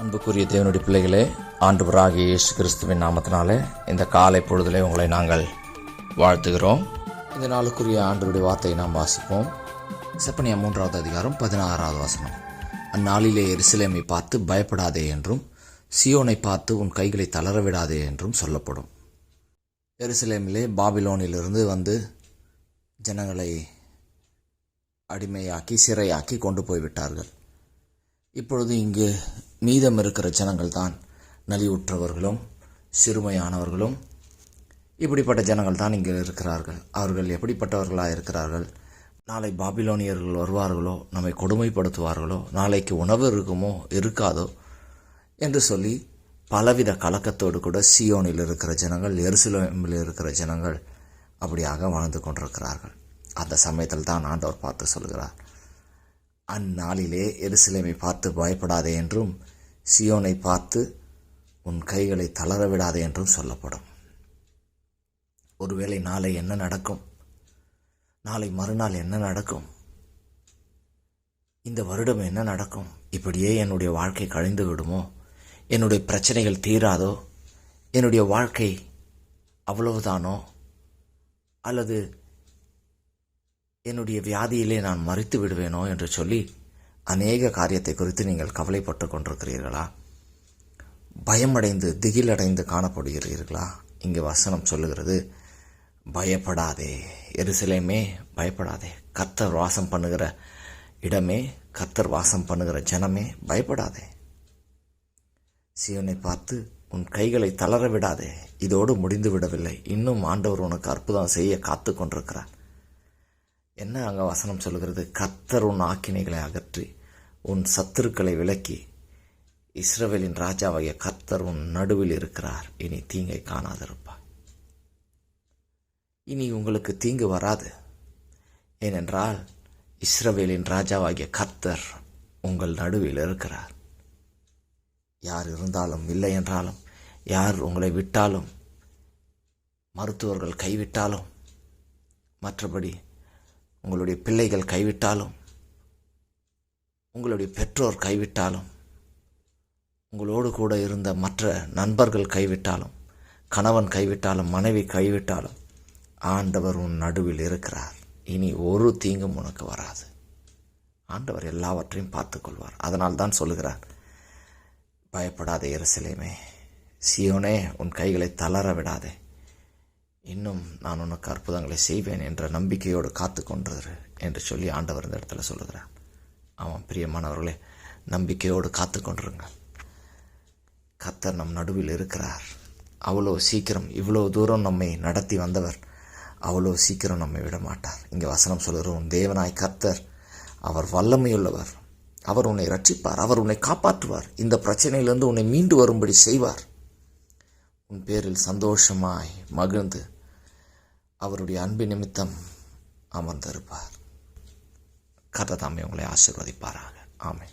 அன்புக்குரிய தேவனுடைய பிள்ளைகளே ஆண்டவராகிய இயேசு கிறிஸ்துவின் நாமத்தினாலே இந்த காலை பொழுதிலே உங்களை நாங்கள் வாழ்த்துகிறோம். இந்த நாளுக்குரிய ஆண்டுடைய வார்த்தையை நாம் வாசிப்போம். செப்பனியா மூன்றாவது அதிகாரம் பதினாறாவது வசனம். அந்நாளிலே எருசலேமை பார்த்து பயப்படாதே என்றும் சியோனை பார்த்து உன் கைகளை தளர விடாதே என்றும் சொல்லப்படும். எருசலேமிலே பாபிலோனிலிருந்து வந்து ஜனங்களை அடிமையாக்கி சிறையாக்கி கொண்டு போய்விட்டார்கள். இப்பொழுது இங்கு மீதம் இருக்கிற ஜனங்கள் தான் நலிவுற்றவர்களும் சிறுமையானவர்களும். இப்படிப்பட்ட ஜனங்கள் தான் இங்கே இருக்கிறார்கள். அவர்கள் எப்படிப்பட்டவர்களாக இருக்கிறார்கள் நாளை பாபிலோனியர்கள் வருவார்களோ? நம்மை கொடுமைப்படுத்துவார்களோ? நாளைக்கு உணவு இருக்குமோ? இருக்காதோ? என்று சொல்லி பலவித கலக்கத்தோடு கூட சியோனில் இருக்கிற ஜனங்கள் எருசலேமில் இருக்கிற ஜனங்கள் அப்படியாக வாழ்ந்து கொண்டிருக்கிறார்கள். அந்த சமயத்தில் தான் ஆண்டவர் பார்த்து சொல்கிறார். அந்நாளிலே எருசலேமை பார்த்து பயப்படாதே என்றும் சியோனை பார்த்து உன் கைகளை தளர விடாதே என்றும் சொல்லப்படும். ஒருவேளை நாளை என்ன நடக்கும்? நாளை மறுநாள் என்ன நடக்கும்? இந்த வருடம் என்ன நடக்கும்? இப்படியே என்னுடைய வாழ்க்கை கழிந்து விடுமோ? என்னுடைய பிரச்சனைகள் தீராதோ? என்னுடைய வாழ்க்கை அவ்வளவுதானோ? அல்லது என்னுடைய வியாதியிலே நான் மறித்து விடுவேனோ? என்று சொல்லி அநேக காரியத்தை குறித்து நீங்கள் கவலைப்பட்டு கொண்டிருக்கிறீர்களா? பயமடைந்து திகிலடைந்து காணப்படுகிறீர்களா? இங்கு வசனம் சொல்லுகிறது பயப்படாதே எருசலேமே பயப்படாதே. கத்தர் வாசம் பண்ணுகிற இடமே கத்தர் வாசம் பண்ணுகிற ஜனமே பயப்படாதே. சிவனை பார்த்து உன் கைகளை தளர விடாதே. இதோடு முடிந்து விடவில்லை இன்னும் ஆண்டவர் உனக்கு அற்புதம் செய்ய காத்து கொண்டிருக்கிறார். என்ன அங்கே வசனம் சொல்கிறது கத்தர் உன் ஆக்கினைகளை அகற்றி உன் சத்துருக்களை விலக்கி இஸ்ரவேலின் ராஜாவாகிய கர்த்தர் உன் நடுவில் இருக்கிறார். இனி தீங்கை காணாதிருப்பார். இனி உங்களுக்கு தீங்கு வராது. ஏனென்றால் இஸ்ரவேலின் ராஜாவாகிய கர்த்தர் உங்கள் நடுவில் இருக்கிறார். யார் இருந்தாலும் இல்லை என்றாலும் யார் உங்களை விட்டாலும் மருத்துவர்கள் கைவிட்டாலும் மற்றபடி உங்களுடைய பிள்ளைகள் கைவிட்டாலும் உங்களுடைய பெற்றோர் கைவிட்டாலும் உங்களோடு கூட இருந்த மற்ற நண்பர்கள் கைவிட்டாலும் கணவன் கைவிட்டாலும் மனைவி கைவிட்டாலும் ஆண்டவர் உன் நடுவில் இருக்கிறார். இனி ஒரு தீங்கும் உனக்கு வராது. ஆண்டவர் எல்லாவற்றையும் பார்த்துக்கொள்வார். அதனால் தான் சொல்லுகிறார் பயப்படாதே எருசலேமே. சியோனே உன் கைகளை தளர விடாதே. இன்னும் நான் உனக்கு அற்புதங்களை செய்வேன் என்ற நம்பிக்கையோடு காத்து கொண்டிரு என்று சொல்லி ஆண்டவர் இந்த இடத்துல சொல்லுகிறார். ஆமாம் பிரியமானவர்களே நம்பிக்கையோடு காத்து கொண்டிருங்க கத்தர் நம் நடுவில் இருக்கிறார். அவ்வளோ சீக்கிரம் இவ்வளோ தூரம் நம்மை நடத்தி வந்தவர் அவ்வளோ சீக்கிரம் நம்மை விட மாட்டார் இங்கே வசனம் சொல்கிறோம் தேவனாய் கர்த்தர் அவர் வல்லமையுள்ளவர். அவர் உன்னை ரட்சிப்பார் அவர் உன்னை காப்பாற்றுவார். இந்த பிரச்சனையிலிருந்து உன்னை மீண்டு வரும்படி செய்வார். உன் பேரில் சந்தோஷமாய் மகிழ்ந்து அவருடைய அன்பு நிமித்தம் அமர்ந்திருப்பார். கதை தாமே உங்களை ஆசீர்வதிப்பாராக. ஆமை